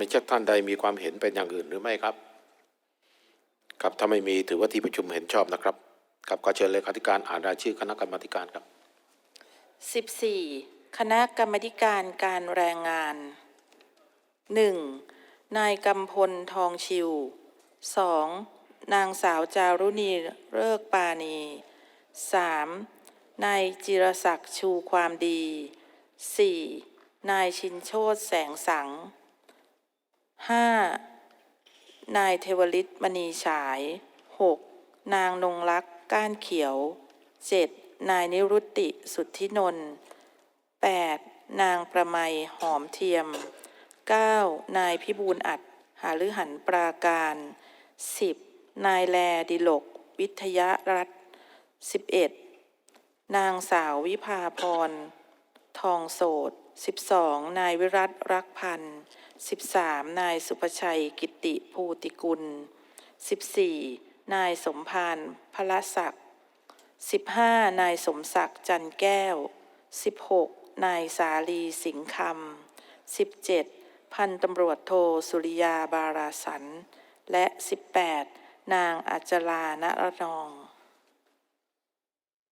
มาชิกท่านใดมีความเห็นเป็นอย่างอื่นหรือไม่ครับ ครับถ้าไม่มีถือว่าที่ประชุมเห็นชอบนะครับครับขอเชิญเลขาธิการอ่านรายชื่อคณะกรรมาธิการครับ 14 คณะกรรมาธิการการแรงงาน 1. นายกำพลทองชิว 2. นางสาวจารุณีเลิกปานี 3. นายจิรศักดิ์ชูความดี 4. นายชินโชตแสงสัง 5. นายเทวลิตมณีฉาย 6. นางนงรักก้านเขียว 7. นายนิรุตติสุทธินนท์ 8. นางประไมหอมเทียม 9. นายพิบูลอัดหาฤหันปราการ 10. นายแลดิลก วิทยรัตน์ 11. นางสาววิภาพร ทองโสด 12. นายวิรัตรักพันธ์ 13. นายสุภชัยกิติภูติกุล 14. นายสมพานพละศักดิ์ 15. นายสมศักดิ์จันแก้ว 16. นายสาลีสิงคำ 17. พันตำรวจโทสุริยาบาราสัน และ 18. นางอัจจลานรนอง